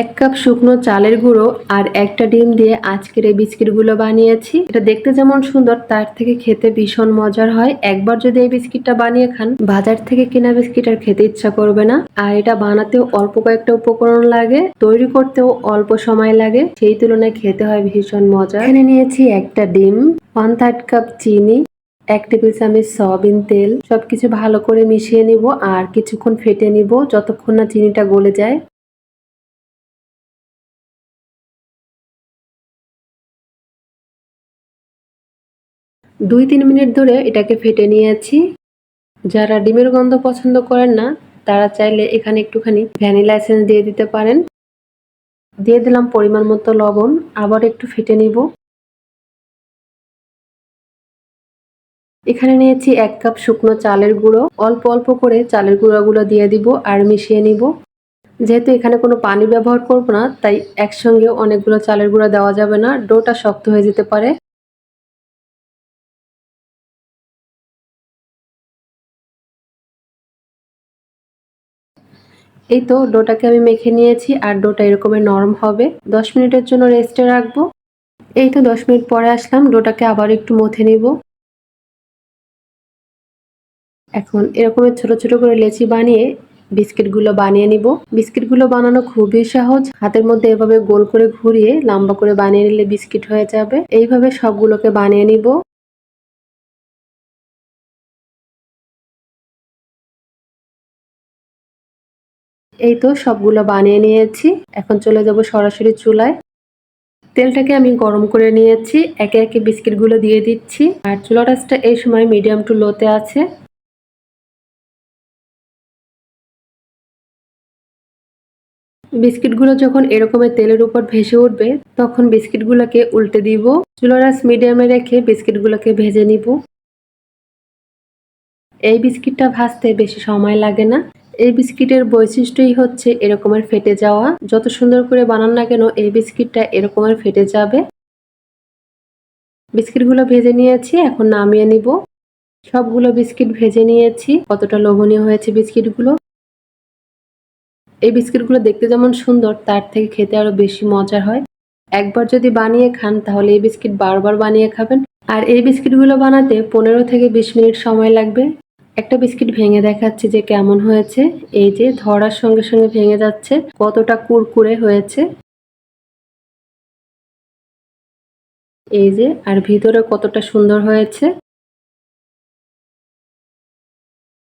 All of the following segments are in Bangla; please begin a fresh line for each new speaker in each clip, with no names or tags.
এক কাপ শুকনো চালের গুঁড়ো আর একটা ডিম দিয়ে আজকের এই বিস্কিটগুলো বানিয়েছি। এটা দেখতে যেমন সুন্দর, তার থেকে খেতে ভীষণ মজার হয়। একবার যদি এই বিস্কিটটা বানিয়ে খান, বাজার থেকে কেনা বিস্কিট আর খেতে ইচ্ছা করবে না। আর এটা বানাতেও অল্প কয়েকটা উপকরণ লাগে, তৈরি করতেও অল্প সময় লাগে। সেই তুলনায় খেতে হয় ভীষণ মজা এখানে নিয়েছি একটা ডিম ওয়ান থার্ড কাপ চিনি, এক টেবিল চামচ সয়াবিন তেল। সবকিছু ভালো করে মিশিয়ে নিব আর কিছুক্ষণ ফেটে নিব, যতক্ষণ না চিনিটা গলে যায়। দুই তিন মিনিট ধরে এটাকে ফেটে নিয়েছি। যারা ডিমের গন্ধ পছন্দ করেন না, তারা চাইলে এখানে একটুখানি ভ্যানিলা এসেন্স দিয়ে দিতে পারেন। দিয়ে দিলাম পরিমাণ মতো লবণ, আবার একটু ফেটে নিব। এখানে নিয়েছি এক কাপ শুকনো চালের গুঁড়ো। অল্প অল্প করে চালের গুঁড়োগুলো দিয়ে দিব আর মিশিয়ে নিব। যেহেতু এখানে কোনো পানি ব্যবহার করব না, তাই একসঙ্গে অনেকগুলো চালের গুঁড়ো দেওয়া যাবে না। ডোটা শক্ত হয়ে যেতে পারে। এই তো ডোটাকে আমি মেখে নিয়েছি আর ডোটা এরকমের নরম হবে। দশ মিনিটের জন্য রেস্টে রাখব। এই তো দশ মিনিট পরে আসলাম, ডোটাকে আবার একটু মথে নিব। এখন এরকমের ছোট ছোট করে লেচি বানিয়ে বিস্কিটগুলো বানিয়ে নিব। বিস্কিটগুলো বানানো খুবই সহজ। হাতের মধ্যে এভাবে গোল করে ঘুরিয়ে লম্বা করে বানিয়ে নিলে বিস্কিট হয়ে যাবে। এইভাবে সবগুলোকে বানিয়ে নিব। এই তো সবগুলো বানিয়ে নিয়েছি। এখন চলে যাব সরাসরি চুলায়। তেলটাকে আমি গরম করে নিয়েছি। একে একে বিস্কিটগুলো দিয়ে দিচ্ছি। আর চুলা রাসটা এই সময় মিডিয়াম টু লোতে আছে। বিস্কিটগুলো যখন এরকমের তেলের উপর ভেসে উঠবে, তখন বিস্কিটগুলোকে উল্টে দিব। চুলারাস মিডিয়ামে রেখে বিস্কিটগুলোকে ভেজে নিব। এই বিস্কিটটা ভাজতে বেশি সময় লাগে না। এই বিস্কিটের বৈশিষ্ট্যই হচ্ছে এরকমের ফেটে যাওয়া। যত সুন্দর করে বানান না কেন, এই বিস্কিটটা এরকমের ফেটে যাবে। বিস্কিটগুলো ভেজে নিয়েছি, এখন নামিয়ে নিব। সবগুলো বিস্কিট ভেজে নিয়েছি। কতটা লোভনীয় হয়েছে বিস্কিটগুলো। এই বিস্কিটগুলো দেখতে যেমন সুন্দর, তার থেকে খেতে আরও বেশি মজার হয়। একবার যদি বানিয়ে খান, তাহলে এই বিস্কিট বারবার বানিয়ে খাবেন। আর এই বিস্কিটগুলো বানাতে পনেরো থেকে বিশ মিনিট সময় লাগবে। একটা বিস্কিট ভেঙে দেখাচ্ছি যে কেমন হয়েছে। এই যে ধরার সঙ্গে সঙ্গে ভেঙে যাচ্ছে, কতটা কুরকুরে হয়েছে। এই যে, আর ভিতরে কতটা সুন্দর হয়েছে।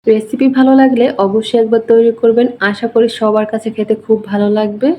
রেসিপি ভালো লাগলে অবশ্যই একবার তৈরি করবেন। আশা করি সবার কাছে খেতে খুব ভালো লাগবে।